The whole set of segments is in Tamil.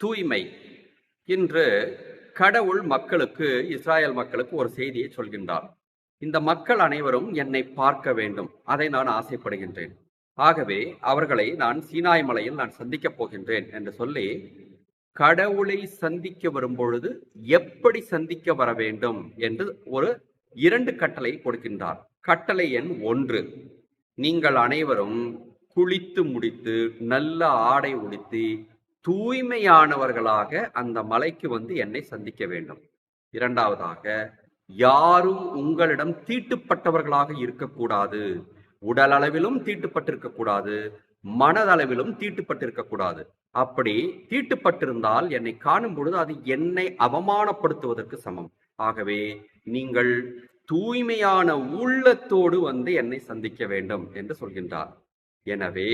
தூய்மை இன்று கடவுள் மக்களுக்கு இஸ்ராயல் மக்களுக்கு ஒரு செய்தியை சொல்கின்றார். இந்த மக்கள் அனைவரும் என்னை பார்க்க வேண்டும். அதை நான் ஆசைப்படுகின்றேன். ஆகவே அவர்களை நான் சீனாய் மலையில் நான் சந்திக்கப் போகின்றேன் என்று சொல்லி கடவுளை சந்திக்க வரும்பொழுது எப்படி சந்திக்க வர வேண்டும் என்று ஒரு இரண்டு கட்டளை கொடுக்கின்றார். கட்டளை எண் ஒன்று. நீங்கள் அனைவரும் குளித்து முடித்து நல்ல ஆடை உடுத்தி தூய்மையானவர்களாக அந்த மலைக்கு வந்து என்னை சந்திக்க வேண்டும். இரண்டாவதாக யாரும் உங்களிடம் தீட்டுப்பட்டவர்களாக இருக்கக்கூடாது. உடல் அளவிலும் தீட்டுப்பட்டிருக்க கூடாது மனதளவிலும் தீட்டுப்பட்டிருக்க கூடாது அப்படி தீட்டுப்பட்டிருந்தால் என்னை காணும் பொழுது அது என்னை அவமானப்படுத்துவதற்கு சமம். ஆகவே நீங்கள் தூய்மையான உள்ளத்தோடு வந்து என்னை சந்திக்க வேண்டும் என்று சொல்கின்றார். எனவே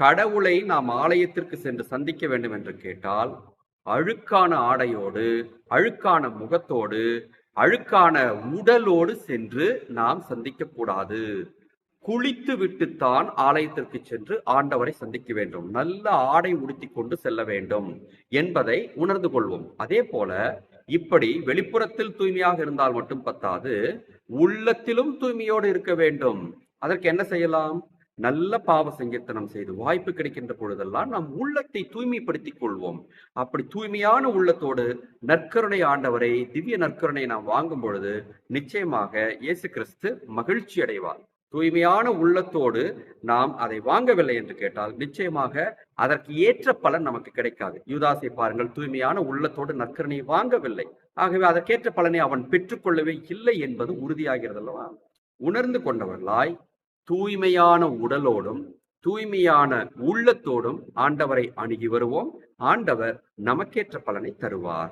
கடவுளை நாம் ஆலயத்திற்கு சென்று சந்திக்க வேண்டும் என்று கேட்டால் அழுக்கான ஆடையோடு அழுக்கான முகத்தோடு அழுக்கான உடலோடு சென்று நாம் சந்திக்க கூடாது. குளித்து விட்டுத்தான் ஆலயத்திற்கு சென்று ஆண்டவரை சந்திக்க வேண்டும். நல்ல ஆடை உடுத்தி கொண்டு செல்ல வேண்டும் என்பதை உணர்ந்து கொள்வோம். அதே போல இப்படி வெளிப்புறத்தில் தூய்மையாக இருந்தால் மட்டும் பத்தாது உள்ளத்திலும் தூய்மையோடு இருக்க வேண்டும். அதற்கு என்ன செய்யலாம்? நல்ல பாவ சங்கீர்த்தனம் செய்து வாய்ப்பு கிடைக்கின்ற பொழுதெல்லாம் நாம் உள்ளத்தை தூய்மைப்படுத்திக் கொள்வோம். அப்படி தூய்மையான உள்ளத்தோடு நற்கருணை ஆண்டவரை திவ்ய நற்கருணை நாம் வாங்கும் பொழுது நிச்சயமாக இயேசு கிறிஸ்து மகிழ்ச்சி அடைவார். தூய்மையான உள்ளத்தோடு நாம் அதை வாங்கவில்லை என்று கேட்டால் நிச்சயமாக அதற்கு ஏற்ற பலன் நமக்கு கிடைக்காது. யூதாசை பாருங்கள் தூய்மையான உள்ளத்தோடு நற்கரணையை வாங்கவில்லை. ஆகவே அதற்கேற்ற பலனை அவன் பெற்றுக்கொள்ளவே இல்லை என்பது உறுதியாகிறது அல்லவா? உணர்ந்து கொண்டவர்களாய் தூய்மையான உடலோடும் தூய்மையான உள்ளத்தோடும் ஆண்டவரை அணுகி வருவோம். ஆண்டவர் நமக்கேற்ற பலனை தருவார்.